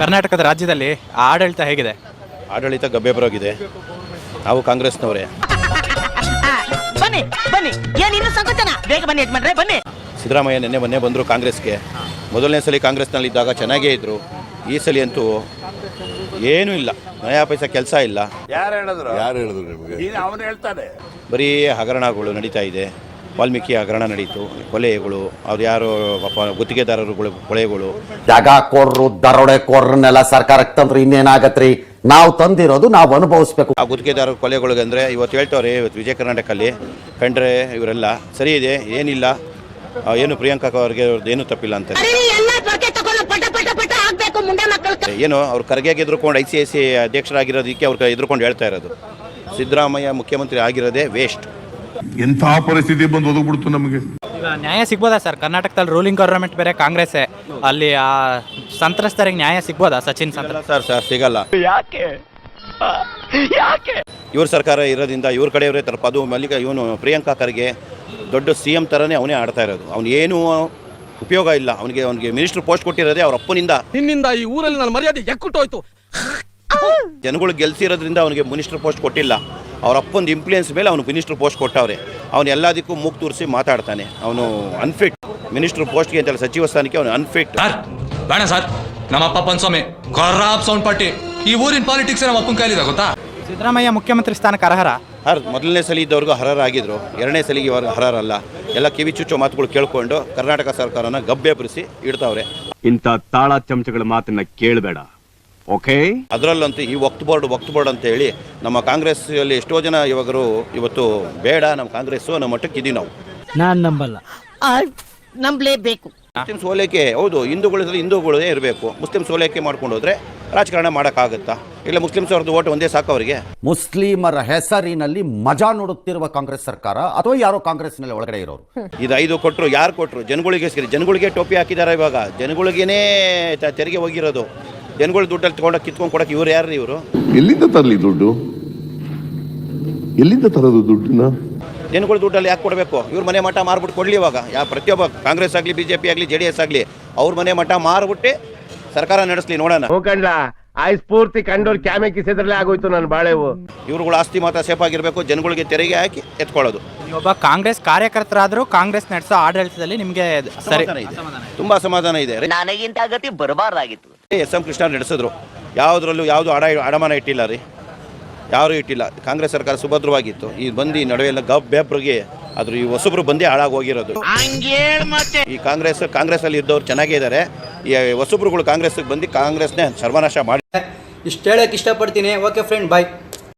ಕರ್ನಾಟಕದ ರಾಜ್ಯದಲ್ಲಿ ಆಡಳಿತ ಹೇಗಿದೆ? ಆಡಳಿತ ಗಬ್ಬೆಬರೋಗಿದೆ. ನಾವು ಕಾಂಗ್ರೆಸ್ನವರೇ. ಬನ್ನಿ ಬನ್ನಿ. ಏನು ಇನ್ನು ಸಂಕೋಚನ? ಬೇಗ ಬನ್ನಿ ಯಜಮಾನ್ರೆ ಬನ್ನಿ. ಸಿದ್ದರಾಮಯ್ಯ ನಿನ್ನೆ ಮೊನ್ನೆ ಬಂದರು ಕಾಂಗ್ರೆಸ್ಗೆ. ಮೊದಲನೇ ಸಲ ಕಾಂಗ್ರೆಸ್ನಲ್ಲಿದ್ದಾಗ ಚೆನ್ನಾಗೇ ಇದ್ದರು ಈ ಸಲ ಅಂತೂ ಏನೂ ಇಲ್ಲ. ನಯಾ ಪೈಸ ಕೆಲಸ ಇಲ್ಲ. ಯಾರು ಹೇಳಿದ್ರು? ಯಾರು ಹೇಳಿದ್ರು ನಿಮಗೆ? ಅವನು ಹೇಳ್ತಾನೆ. ಬರೀ ಹಗರಣಗಳು ನಡೀತಾ ಇದೆ. ವಾಲ್ಮೀಕಿ ಹಗರಣ ನಡೀತು ಕೊಲೆಗಳು ಅವ್ರು ಯಾರು ಪಾಪ ಗುತ್ತಿಗೆದಾರರುಗಳು ಕೊಲೆಗಳು. ಜಾಗ ಕೊರ್ರು ದರೋಡೆ ಕೊರ್ರನ್ನೆಲ್ಲ ಸರ್ಕಾರಕ್ಕೆ ತಂದ್ರೆ ಇನ್ನೇನಾಗತ್ರಿ? ನಾವು ತಂದಿರೋದು ನಾವು ಅನುಭವಿಸ್ಬೇಕು. ಆ ಗುತ್ತಿಗೆದಾರರು ಕೊಲೆಗಳಿಗೆ ಅಂದರೆ ಇವತ್ತು ಹೇಳ್ತವ್ರೆ ಇವತ್ತು ವಿಜಯ ಕರ್ನಾಟಕಲ್ಲಿ ಕಂಡ್ರೆ ಇವರೆಲ್ಲ ಸರಿ ಇದೆ ಏನಿಲ್ಲ ಆ, ಏನು ಪ್ರಿಯಾಂಕಾ ಅವ್ರಿಗೆ ಅವ್ರದ್ದು ಏನೂ ತಪ್ಪಿಲ್ಲ ಅಂತ ಏನು ಅವ್ರು ಖರ್ಗೆಗೆ ಎದುರ್ಕೊಂಡು ಐ ಸಿ ಐ ಸಿ ಅಧ್ಯಕ್ಷರಾಗಿರೋದಕ್ಕೆ ಅವ್ರು ಎದುರ್ಕೊಂಡು ಹೇಳ್ತಾ ಇರೋದು. ಸಿದ್ದರಾಮಯ್ಯ ಮುಖ್ಯಮಂತ್ರಿ ಆಗಿರೋದೇ ವೇಸ್ಟ್ ಎಂಥ ಪರಿಸ್ಥಿತಿ ಬಂದು ಒದಗ್ಬಿಡ್ತು ನಮಗೆ? ಈಗ ನ್ಯಾಯ ಸಿಗ್ಬೋದಾ ಸರ್? ಕರ್ನಾಟಕದಲ್ಲಿ ರೂಲಿಂಗ್ ಗವರ್ಮೆಂಟ್ ಬೇರೆ ಕಾಂಗ್ರೆಸ್ಸೇ ಅಲ್ಲಿ ಆ ಸಂತ್ರಸ್ತರಿಗೆ ನ್ಯಾಯ ಸಿಗ್ಬೋದಾ ಸಚಿನ್ ಸಂತ್ರ ಸರ್ ಸರ್ ಸಿಗಲ್ಲ. ಯಾಕೆ? ಯಾಕೆ? ಇವ್ರ ಸರ್ಕಾರ ಇರೋದ್ರಿಂದ ಇವ್ರ ಕಡೆಯವರೇ ತರಪ ಅದು ಮಲ್ಲಿಕ ಇವನು ಪ್ರಿಯಾಂಕಾ ಖರ್ಗೆ ದೊಡ್ಡ ಸಿ ಎಂ ಥರನೇ ಅವನೇ ಆಡ್ತಾ ಇರೋದು. ಅವ್ನು ಏನು ಉಪಯೋಗ ಇಲ್ಲ. ಅವನಿಗೆ ಅವನಿಗೆ ಮಿನಿಸ್ಟರ್ ಪೋಸ್ಟ್ ಕೊಟ್ಟಿರೋದೇ ಅವ್ರ ಅಪ್ಪನಿಂದ. ನಿನ್ನಿಂದ ಈ ಊರಲ್ಲಿ ನನ್ನ ಮರ್ಯಾದೆ ಎಕ್ಕುಟ್ಟೋಯ್ತು ಜನಗಳು ಗೆಲ್ಸಿರೋದ್ರಿಂದ ಅವನಿಗೆ ಮಿನಿಸ್ಟರ್ ಪೋಸ್ಟ್ ಕೊಟ್ಟಿಲ್ಲ. ಅವ್ರ ಅಪ್ಪೊಂದು ಇನ್ಫ್ಲೂಯೆನ್ಸ್ ಮೇಲೆ ಅವನು ಮಿನಿಸ್ಟರ್ ಪೋಸ್ಟ್ ಕೊಟ್ಟವ್ರೆ. ಅವನು ಎಲ್ಲದಕ್ಕೂ ಮೂಗ್ ತೂರಿಸಿ ಮಾತಾಡ್ತಾನೆ. ಅವನು ಅನ್ಫಿಟ್ ಮಿನಿಸ್ಟರ್ ಪೋಸ್ಟ್ಗೆ ಅಂತಲ್ಲ ಸಚಿವ ಸ್ಥಾನಕ್ಕೆ ಅವನು ಅನ್ಫಿಟ್ ಬೇಡ ಸರ್. ನಮ್ಮ ಅಪ್ಪ ಪನ್ಸ್ವಾಮಿ ಖರಾಬ್ ಸೌಂಡ್ ಪಾರ್ಟಿ ಈ ಊರಿನ ಪಾಲಿಟಿಕ್ಸ್ ನಮ್ಮ ಅಪ್ಪನ ಕೈಲಿದೆ ಗೊತ್ತಾ? ಸಿದ್ದರಾಮಯ್ಯ ಮುಖ್ಯಮಂತ್ರಿ ಸ್ಥಾನಕ್ಕೆ ಅರ್ಹರ? ಹರ್ ಮೊದಲನೇ ಸಲ ಇದ್ದವ್ರಿಗೂ ಹರರಾಗಿದ್ರು ಎರಡನೇ ಸಲಿಗೆ ಇವರು ಹರರಲ್ಲ ಎಲ್ಲ ಕಿವಿ ಚುಚ್ಚೋ ಮಾತುಗಳು ಕೇಳ್ಕೊಂಡು ಕರ್ನಾಟಕ ಸರ್ಕಾರನ ಗಬ್ಬೆಬ್ರಿಸಿ ಇಡ್ತಾವ್ರೆ. ಇಂಥ ತಾಳ ಚಮಚಗಳ ಮಾತನ್ನ ಕೇಳಬೇಡ. ಓಕೆ? ಅದರಲ್ಲಂತೂ ಈ ವಕ್ತ್ ಬೋರ್ಡ್ ವಕ್ತ್ ಬೋರ್ಡ್ ಅಂತ ಹೇಳಿ ನಮ್ಮ ಕಾಂಗ್ರೆಸ್ ಅಲ್ಲಿ ಎಷ್ಟೋ ಜನ ಯುವಕರು ಇವತ್ತು ಬೇಡ ನಮ್ಮ ಕಾಂಗ್ರೆಸ್ ನಮ್ಮ ಮಟ್ಟಕ್ಕೆ ಇದೀವಿ ನಾವು. ನಾನ್ ನಂಬಲ್ಲ. ನಂಬಲೇಬೇಕು. ಮುಸ್ಲಿಂ ಸೋಲೇಕೆ ಹೌದು ಹಿಂದೂಗಳಿದ್ರೆ ಹಿಂದೂಗಳೇ ಇರಬೇಕು. ಮುಸ್ಲಿಂ ಓಲೈಕೆ ಮಾಡ್ಕೊಂಡು ಹೋದ್ರೆ ರಾಜಕಾರಣ ಮಾಡೋಕ್ಕಾಗುತ್ತಾ? ಇಲ್ಲ ಮುಸ್ಲಿಮ್ಸ್ ಅವ್ರದ್ದು ಓಟ್ ಒಂದೇ ಸಾಕು ಅವರಿಗೆ? ಮುಸ್ಲಿಮರ ಹೆಸರಿನಲ್ಲಿ ಮಜಾ ನೋಡುತ್ತಿರುವ ಕಾಂಗ್ರೆಸ್ ಸರ್ಕಾರ ಅಥವಾ ಯಾರೋ ಕಾಂಗ್ರೆಸ್ನಲ್ಲಿ ಒಳಗಡೆ ಇರೋರು? ಇದು ಐದು ಕೊಟ್ಟರು ಯಾರು ಕೊಟ್ಟರು ಜನಗಳಿಗೆ ಸೇರಿ ಜನಗಳಿಗೆ ಟೋಪಿ ಹಾಕಿದ್ದಾರೆ ಇವಾಗ. ಜನಗಳಿಗೇನೆ ತ- ತೆರಿಗೆ ಹೋಗಿರೋದು. ಜನಗಳ ದುಡ್ಡಲ್ಲಿ ತೊಗೊಂಡು ಕಿತ್ಕೊಂಡು ಕೊಡಕ್ಕೆ ಇವ್ರು ಯಾರು ಇವರು? ಎಲ್ಲಿಂದ ತರಲಿ ದುಡ್ಡು? ಎಲ್ಲಿಂದ ತರೋದು ದುಡ್ಡನ್ನ? ಜನಗಳು ದುಡ್ಡಲ್ಲಿ ಯಾಕೆ ಕೊಡಬೇಕು? ಇವ್ರ ಮನೆ ಮಠ ಮಾರ್ಬಿಟ್ಟು ಕೊಡಲಿ ಇವಾಗ. ಯಾ ಪ್ರತಿಯೊಬ್ಬ ಕಾಂಗ್ರೆಸ್ ಆಗಲಿ ಬಿ ಜೆ ಪಿ ಆಗಲಿ ಜೆ ಡಿ ಎಸ್ ಆಗಲಿ ಅವ್ರ ಮನೆ ಮಠ ಮಾರ್ಬಿಟ್ಟು ಸರ್ಕಾರ ನಡೆಸಲಿ ನೋಡೋಣ. ಹೋಗಂಡ್ಲ ಆಯ್ ಸ್ಫೂರ್ತಿ ಕಂಡೋರ್ ಕ್ಯಾಮೆ ಕಿಸಿದ್ರಲ್ಲೇ ಆಗೋಯ್ತು ನನ್ನ ಬಾಳೆವು. ಇವ್ರುಗಳು ಆಸ್ತಿ ಮಾತ್ರ ಸೇಫ್ ಆಗಿರಬೇಕು ಜನಗಳಿಗೆ ತೆರಿಗೆ ಹಾಕಿ ಎತ್ಕೊಳ್ಳೋದು. ಒಬ್ಬ ಕಾಂಗ್ರೆಸ್ ಕಾರ್ಯಕರ್ತರಾದರೂ ಕಾಂಗ್ರೆಸ್ ನಡೆಸೋ ಆಡಳಿತದಲ್ಲಿ ನಿಮಗೆ ಸರಿ ತುಂಬಾ ಸಮಾಧಾನ ಇದೆ. ನನಗಿಂತ ಗತಿ ಬರಬಾರ್ದಾಗಿತ್ತು. ಎಸ್ ಎಂ ಕೃಷ್ಣ ನಡೆಸಿದ್ರು. ಯಾವುದರಲ್ಲೂ ಯಾವುದು ಅಡ ಅಡಮಾನ ಇಟ್ಟಿಲ್ಲ ರೀ. ಯಾರೂ ಇಟ್ಟಿಲ್ಲ. ಕಾಂಗ್ರೆಸ್ ಸರ್ಕಾರ ಸುಭದ್ರವಾಗಿತ್ತು. ಈ ಬಂದು ಈ ನಡುವೆ ಎಲ್ಲ ಗಬ್ ಬೇಬ್ರಿಗೆ ಅದ್ರ ಈ ಹೊಸಬ್ರು ಬಂದೇ ಹಾಳಾಗಿ ಹೋಗಿರೋದು. ಈ ಕಾಂಗ್ರೆಸ್ ಕಾಂಗ್ರೆಸ್ ಅಲ್ಲಿ ಇದ್ದವ್ರು ಚೆನ್ನಾಗೇ ಇದ್ದಾರೆ ಈ ಹೊಸಬ್ರುಗಳು ಕಾಂಗ್ರೆಸ್ಗೆ ಬಂದು ಕಾಂಗ್ರೆಸ್ನೇ ಸರ್ವನಾಶ ಮಾಡಿ ಇಷ್ಟು ಹೇಳಕ್ ಇಷ್ಟಪಡ್ತೀನಿ. Okay friend bye